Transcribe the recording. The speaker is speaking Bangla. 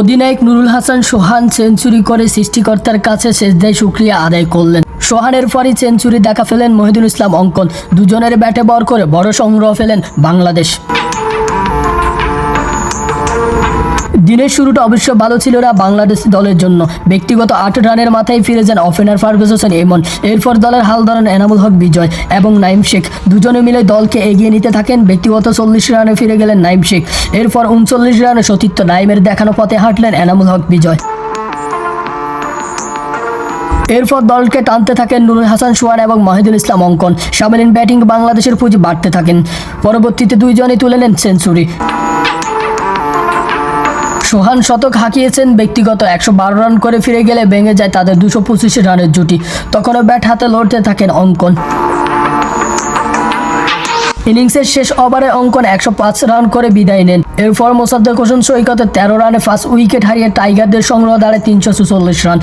অধিনায়ক নুরুল হাসান সোহান সেঞ্চুরি করে সৃষ্টিকর্তার কাছে শেষ দেয় শুক্রিয়া আদায় করলেন। সোহানের পরই সেঞ্চুরি দেখা ফেলেন মহিদুল ইসলাম অঙ্কন। দুজনের ব্যাটে বর করে বড় সংগ্রহ ফেলেন বাংলাদেশ। দিনের শুরুটা অবশ্য ভালো ছিল না বাংলাদেশ দলের জন্য। ব্যক্তিগত আট রানের মাথায় ফিরে যান ওপেনার ফারগুস হোসেন এমন। এরপর দলের হাল ধরেন এনামুল হক বিজয় এবং নাইম শেখ। দুজনে মিলে দলকে এগিয়ে নিতে থাকেন। ব্যক্তিগত চল্লিশ রানে ফিরে গেলেন নাইম শেখ। এরপর উনচল্লিশ রানে সতীর্থ নাইমের দেখানো পথে হাঁটলেন এনামুল হক বিজয়। এরপর দলকে টানতে থাকেন নুরুল হাসান সোয়ান এবং মাহিদুল ইসলাম অঙ্কন। সামিলিন ব্যাটিং বাংলাদেশের পুঁজি বাড়তে থাকেন। পরবর্তীতে দুইজনই তুলে নেন সেঞ্চুরি। সোহান শতক হাঁকিয়েছেন, ব্যক্তিগত একশো বারো রান করে ফিরে গেলে ভেঙে যায় তাদের দুশো পঁচিশ রানের জুটি। তখনও ব্যাট হাতে লড়তে থাকেন অঙ্কন। ইনিংসের শেষ ওভারে অঙ্কন একশো পাঁচ রান করে বিদায় নেন। এরপর মোসাদ্দেক হোসেন সৈকতে তেরো রানে ফার্স্ট উইকেট হারিয়ে টাইগারদের সংগ্রহ দাঁড়ায় তিনশো চুচল্লিশ রান।